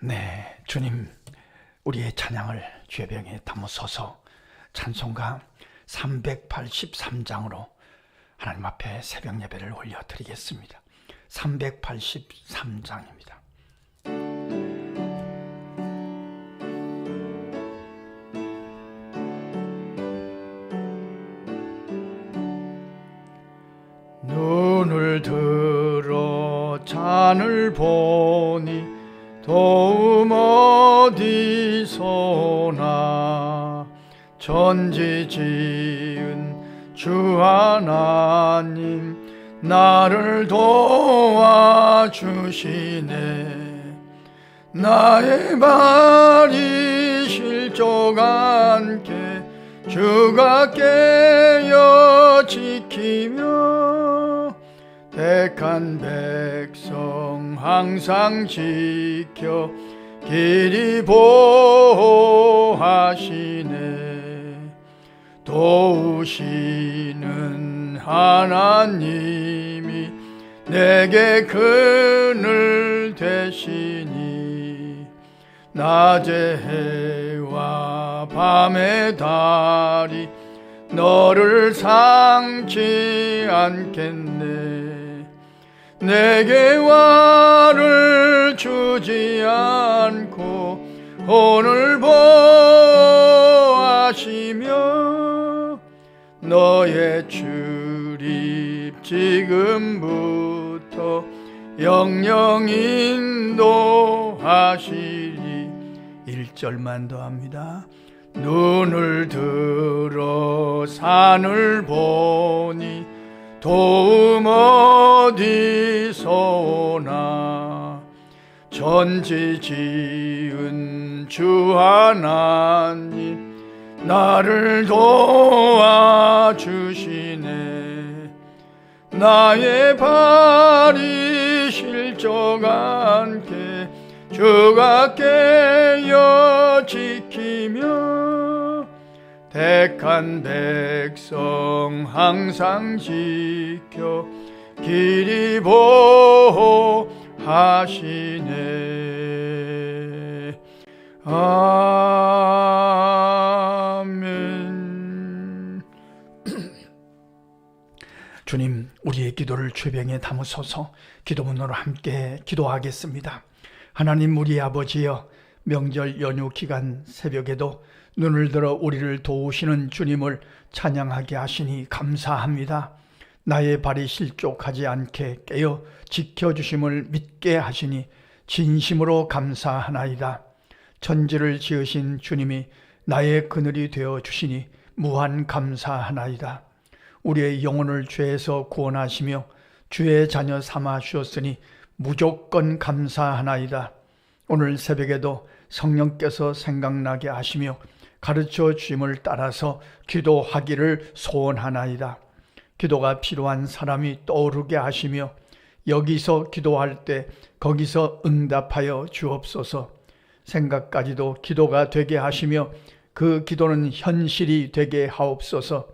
네, 주님, 우리의 찬양을 죄병에 담으소서 찬송가 383장으로 하나님 앞에 새벽 예배를 올려드리겠습니다. 383장입니다. 눈을 들어 잔을 보니 도움 어디서나 전지 지은 주 하나님 나를 도와주시네. 나의 발이 실족 않게 주가 깨어 지키며 택한 백성 항상 지켜 길이 보호하시네. 도우시는 하나님이 내게 그늘 되시니 낮의 해와 밤의 달이 너를 상치 않겠네 내게 와를 주지 않고 오늘 보하시며 너의 출입 지금부터 영영 인도하시리. 1절만 더 합니다. 눈을 들어 산을 보니 도움 어디서 오나 전지 지은 주 하나님 나를 도와주시네. 나의 발이 실족 않게 주가 깨어 지키며 택한 백성 항상 지켜 길이 보호하시네. 아멘. 주님 우리의 기도를 죄병에 담으소서. 기도문으로 함께 기도하겠습니다. 하나님 우리 아버지여 명절 연휴 기간 새벽에도 눈을 들어 우리를 도우시는 주님을 찬양하게 하시니 감사합니다. 나의 발이 실족하지 않게 깨어 지켜주심을 믿게 하시니 진심으로 감사하나이다. 천지를 지으신 주님이 나의 그늘이 되어 주시니 무한 감사하나이다. 우리의 영혼을 죄에서 구원하시며 주의 자녀 삼아 주었으니 무조건 감사하나이다. 오늘 새벽에도 성령께서 생각나게 하시며 가르쳐 주심을 따라서 기도하기를 소원하나이다. 기도가 필요한 사람이 떠오르게 하시며 여기서 기도할 때 거기서 응답하여 주옵소서. 생각까지도 기도가 되게 하시며 그 기도는 현실이 되게 하옵소서.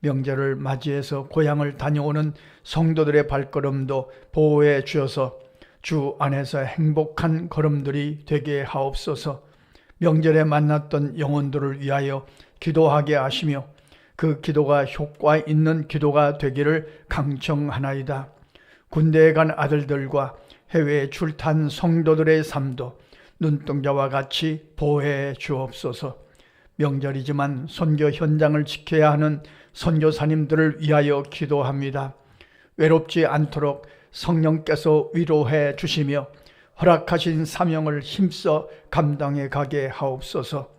명절을 맞이해서 고향을 다녀오는 성도들의 발걸음도 보호해 주어서 주 안에서 행복한 걸음들이 되게 하옵소서. 명절에 만났던 영혼들을 위하여 기도하게 하시며 그 기도가 효과 있는 기도가 되기를 강청하나이다. 군대에 간 아들들과 해외에 출탄 성도들의 삶도 눈동자와 같이 보호해 주옵소서. 명절이지만 선교 현장을 지켜야 하는 선교사님들을 위하여 기도합니다. 외롭지 않도록 성령께서 위로해 주시며 허락하신 사명을 힘써 감당해 가게 하옵소서.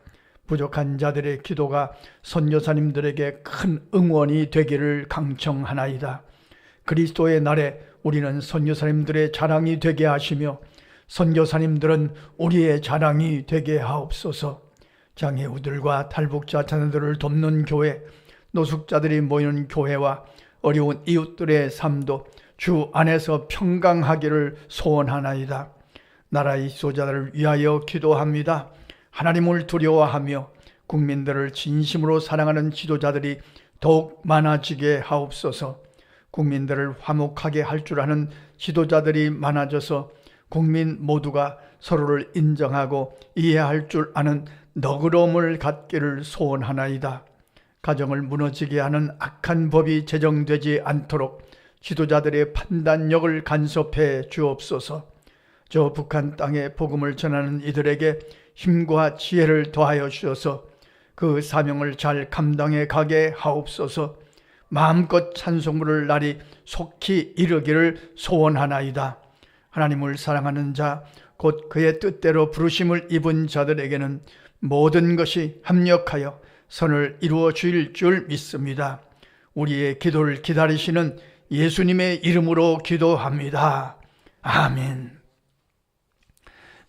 부족한 자들의 기도가 선교사님들에게 큰 응원이 되기를 강청하나이다. 그리스도의 날에 우리는 선교사님들의 자랑이 되게 하시며 선교사님들은 우리의 자랑이 되게 하옵소서. 장애우들과 탈북자 자녀들을 돕는 교회, 노숙자들이 모이는 교회와 어려운 이웃들의 삶도 주 안에서 평강하기를 소원하나이다. 나라의 지도자들을 위하여 기도합니다. 하나님을 두려워하며 국민들을 진심으로 사랑하는 지도자들이 더욱 많아지게 하옵소서. 국민들을 화목하게 할 줄 아는 지도자들이 많아져서 국민 모두가 서로를 인정하고 이해할 줄 아는 너그러움을 갖기를 소원하나이다. 가정을 무너지게 하는 악한 법이 제정되지 않도록 지도자들의 판단력을 간섭해 주옵소서. 저 북한 땅에 복음을 전하는 이들에게 힘과 지혜를 더하여 주셔서 그 사명을 잘 감당해 가게 하옵소서. 마음껏 찬송부를 날이 속히 이르기를 소원하나이다. 하나님을 사랑하는 자, 곧 그의 뜻대로 부르심을 입은 자들에게는 모든 것이 합력하여 선을 이루어 주일 줄 믿습니다. 우리의 기도를 기다리시는 예수님의 이름으로 기도합니다. 아멘.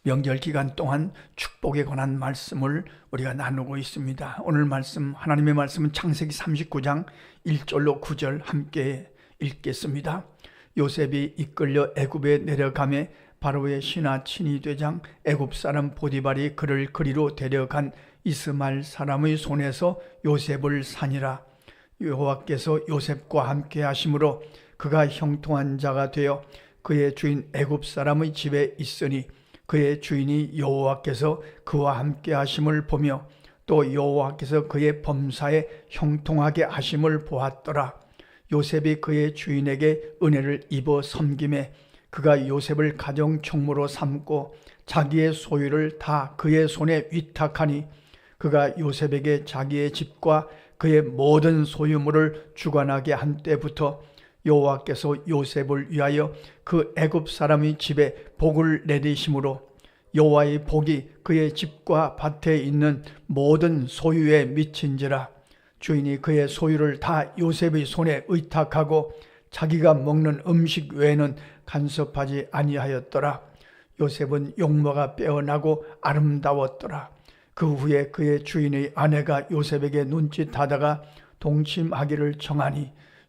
명절 기간 동안 축복에 관한 말씀을 우리가 나누고 있습니다. 오늘 말씀 하나님의 말씀은 창세기 39장 1절로 9절 함께 읽겠습니다. 요셉이 이끌려 애굽에 내려가매 바로의 신하 친위 대장 애굽 사람 보디발이 그를 그리로 데려간 이스마엘 사람의 손에서 요셉을 산이라 여호와께서 요셉과 함께 하심으로 그가 형통한 자가 되어 그의 주인 애굽 사람의 집에 있으니 그의 주인이 여호와께서 그와 함께 하심을 보며 또 여호와께서 그의 범사에 형통하게 하심을 보았더라. 요셉이 그의 주인에게 은혜를 입어 섬김에 그가 요셉을 가정 총무로 삼고 자기의 소유를 다 그의 손에 위탁하니 그가 요셉에게 자기의 집과 그의 모든 소유물을 주관하게 한 때부터 여호와께서 요셉을 위하여 그 애굽 사람의 집에 복을 내리심으로 여호와의 복이 그의 집과 밭에 있는 모든 소유에 미친지라. 주인이 그의 소유를 다 요셉의 손에 의탁하고 자기가 먹는 음식 외에는 간섭하지 아니하였더라. 요셉은 용모가 빼어나고 아름다웠더라. 그 후에 그의 주인의 아내가 요셉에게 눈짓하다가 동침하기를 정하니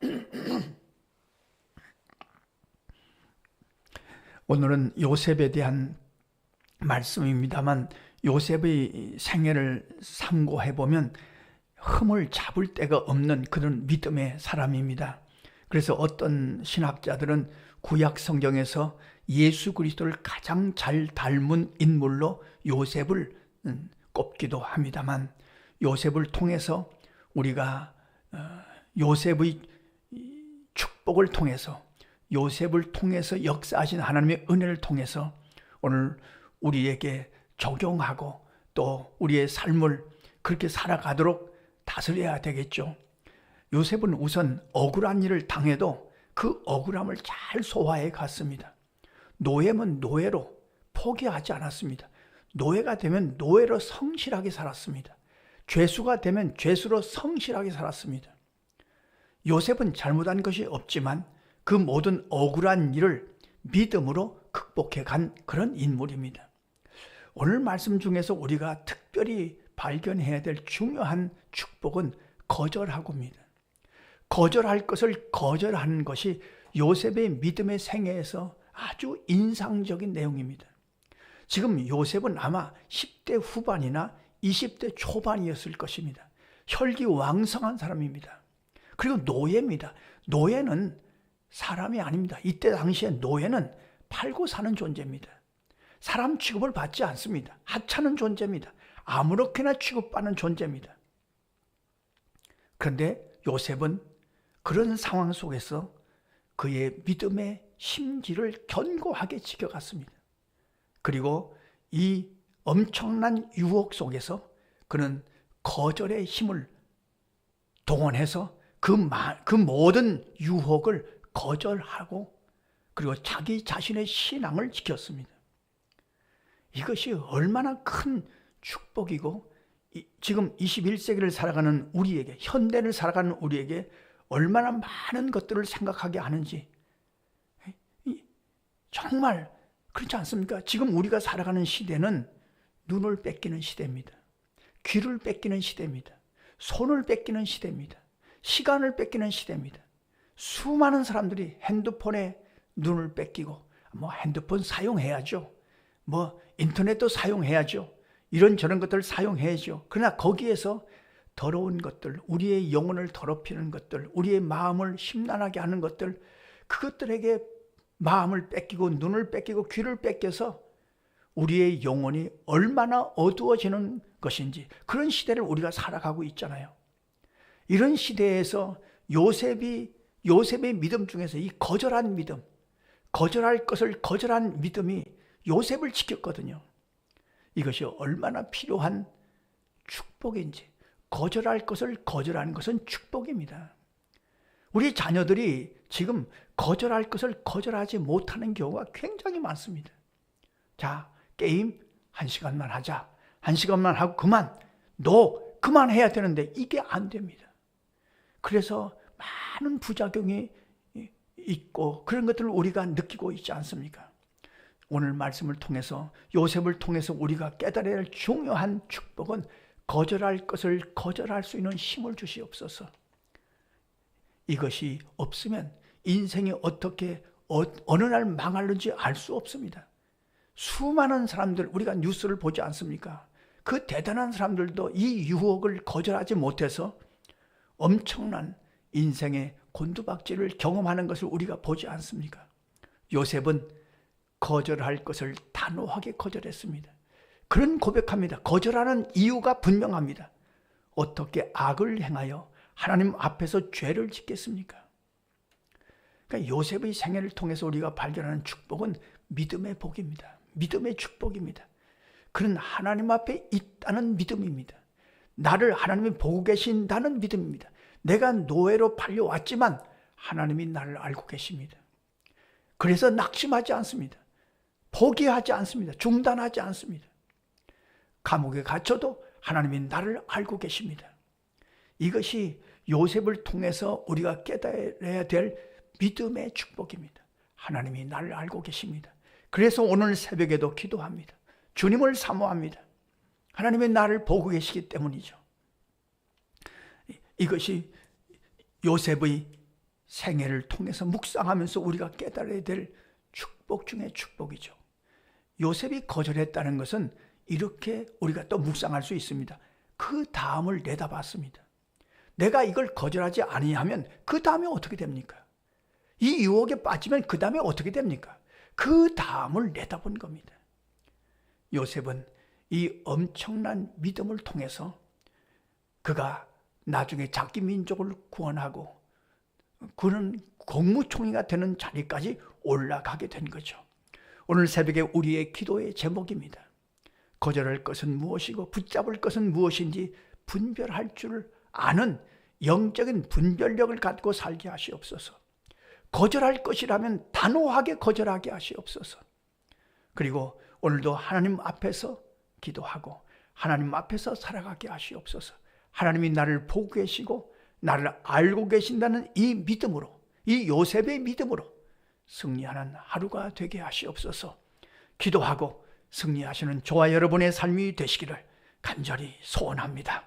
오늘은 요셉에 대한 말씀입니다만 요셉의 생애를 상고해 보면 흠을 잡을 데가 없는 그런 믿음의 사람입니다. 그래서 어떤 신학자들은 구약 성경에서 예수 그리스도를 가장 잘 닮은 인물로 요셉을 음, 꼽기도 합니다만 요셉을 통해서 우리가 어, 요셉의 축복을 통해서 요셉을 통해서 역사하신 하나님의 은혜를 통해서 오늘 우리에게 적용하고 또 우리의 삶을 그렇게 살아가도록 다스려야 되겠죠. 요셉은 우선 억울한 일을 당해도 그 억울함을 잘 소화해 갔습니다. 노예면 노예로 포기하지 않았습니다. 노예가 되면 노예로 성실하게 살았습니다. 죄수가 되면 죄수로 성실하게 살았습니다. 요셉은 잘못한 것이 없지만 그 모든 억울한 일을 믿음으로 극복해 간 그런 인물입니다. 오늘 말씀 중에서 우리가 특별히 발견해야 될 중요한 축복은 거절하고입니다. 거절할 것을 거절하는 것이 요셉의 믿음의 생애에서 아주 인상적인 내용입니다. 지금 요셉은 아마 10대 후반이나 20대 초반이었을 것입니다. 혈기 왕성한 사람입니다. 그리고 노예입니다. 노예는 사람이 아닙니다. 이때 당시에 노예는 팔고 사는 존재입니다. 사람 취급을 받지 않습니다. 하찮은 존재입니다. 아무렇게나 취급받는 존재입니다. 그런데 요셉은 그런 상황 속에서 그의 믿음의 심지를 견고하게 지켜갔습니다. 그리고 이 엄청난 유혹 속에서 그는 거절의 힘을 동원해서 그, 마, 그 모든 유혹을 거절하고 그리고 자기 자신의 신앙을 지켰습니다. 이것이 얼마나 큰 축복이고 지금 21세기를 살아가는 우리에게 현대를 살아가는 우리에게 얼마나 많은 것들을 생각하게 하는지 정말 그렇지 않습니까? 지금 우리가 살아가는 시대는 눈을 뺏기는 시대입니다. 귀를 뺏기는 시대입니다. 손을 뺏기는 시대입니다. 시간을 뺏기는 시대입니다. 수많은 사람들이 핸드폰에 눈을 뺏기고 뭐 핸드폰 사용해야죠. 뭐 인터넷도 사용해야죠. 이런 저런 것들 사용해야죠. 그러나 거기에서 더러운 것들, 우리의 영혼을 더럽히는 것들, 우리의 마음을 심란하게 하는 것들, 그것들에게 마음을 뺏기고 눈을 뺏기고 귀를 뺏겨서 우리의 영혼이 얼마나 어두워지는 것인지 그런 시대를 우리가 살아가고 있잖아요. 이런 시대에서 요셉이 요셉의 믿음 중에서 이 거절한 믿음, 거절할 것을 거절한 믿음이 요셉을 지켰거든요. 이것이 얼마나 필요한 축복인지 거절할 것을 거절하는 것은 축복입니다. 우리 자녀들이 지금 거절할 것을 거절하지 못하는 경우가 굉장히 많습니다. 자, 게임 한 시간만 하자. 한 시간만 하고 그만. 너 그만해야 되는데 이게 안 됩니다. 그래서 많은 부작용이 있고 그런 것들을 우리가 느끼고 있지 않습니까? 오늘 말씀을 통해서 요셉을 통해서 우리가 깨달아야 할 중요한 축복은 거절할 것을 거절할 수 있는 힘을 주시옵소서. 이것이 없으면 인생이 어떻게 어, 어느 날 망할는지 알 수 없습니다. 수많은 사람들 우리가 뉴스를 보지 않습니까? 그 대단한 사람들도 이 유혹을 거절하지 못해서 엄청난 인생의 곤두박질을 경험하는 것을 우리가 보지 않습니까? 요셉은 거절할 것을 단호하게 거절했습니다. 그런 고백합니다. 거절하는 이유가 분명합니다. 어떻게 악을 행하여 하나님 앞에서 죄를 짓겠습니까? 그러니까 요셉의 생애를 통해서 우리가 발견하는 축복은 믿음의 복입니다. 믿음의 축복입니다. 그는 하나님 앞에 있다는 믿음입니다. 나를 하나님이 보고 계신다는 믿음입니다. 내가 노예로 팔려왔지만 하나님이 나를 알고 계십니다. 그래서 낙심하지 않습니다. 포기하지 않습니다. 중단하지 않습니다. 감옥에 갇혀도 하나님이 나를 알고 계십니다. 이것이 요셉을 통해서 우리가 깨달아야 될 믿음의 축복입니다. 하나님이 나를 알고 계십니다. 그래서 오늘 새벽에도 기도합니다. 주님을 사모합니다. 하나님의 나를 보고 계시기 때문이죠. 이것이 요셉의 생애를 통해서 묵상하면서 우리가 깨달아야 될 축복 중의 축복이죠. 요셉이 거절했다는 것은 이렇게 우리가 또 묵상할 수 있습니다. 그 다음을 내다봤습니다. 내가 이걸 거절하지 아니하면 그 다음에 어떻게 됩니까? 이 유혹에 빠지면 그 다음에 어떻게 됩니까? 그 다음을 내다본 겁니다. 요셉은 이 엄청난 믿음을 통해서 그가 나중에 자기 민족을 구원하고 그는 국무총리가 되는 자리까지 올라가게 된 거죠. 오늘 새벽에 우리의 기도의 제목입니다. 거절할 것은 무엇이고 붙잡을 것은 무엇인지 분별할 줄 아는 영적인 분별력을 갖고 살게 하시옵소서. 거절할 것이라면 단호하게 거절하게 하시옵소서. 그리고 오늘도 하나님 앞에서 기도하고 하나님 앞에서 살아가게 하시옵소서. 하나님이 나를 보고 계시고 나를 알고 계신다는 이 믿음으로 이 요셉의 믿음으로 승리하는 하루가 되게 하시옵소서. 기도하고 승리하시는 저와 여러분의 삶이 되시기를 간절히 소원합니다.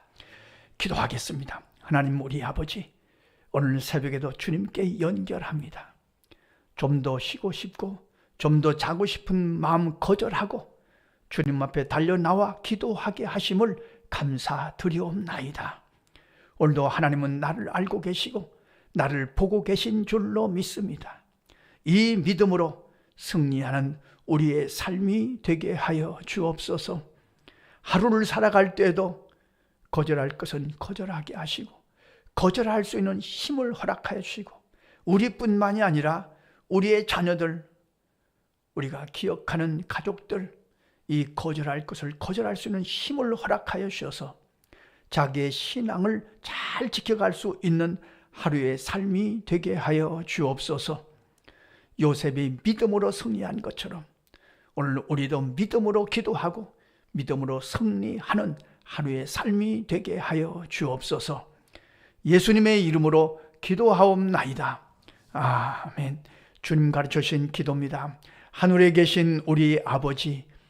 기도하겠습니다. 하나님 우리 아버지 오늘 새벽에도 주님께 연결합니다. 좀 더 쉬고 싶고 좀 더 자고 싶은 마음 거절하고 주님 앞에 달려 나와 기도하게 하심을 감사드리옵나이다. 오늘도 하나님은 나를 알고 계시고 나를 보고 계신 줄로 믿습니다. 이 믿음으로 승리하는 우리의 삶이 되게 하여 주옵소서. 하루를 살아갈 때에도 거절할 것은 거절하게 하시고 거절할 수 있는 힘을 허락하여 주시고 우리뿐만이 아니라 우리의 자녀들 우리가 기억하는 가족들 이 거절할 것을 거절할 수 있는 힘을 허락하여 주셔서 자기의 신앙을 잘 지켜갈 수 있는 하루의 삶이 되게 하여 주옵소서. 요셉이 믿음으로 승리한 것처럼 오늘 우리도 믿음으로 기도하고 믿음으로 승리하는 하루의 삶이 되게 하여 주옵소서. 예수님의 이름으로 기도하옵나이다. 아멘. 주님 가르쳐 주신 기도입니다. 하늘에 계신 우리 아버지,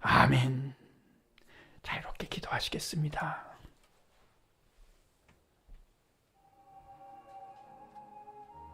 아멘. 자, 이렇게 기도하시겠습니다.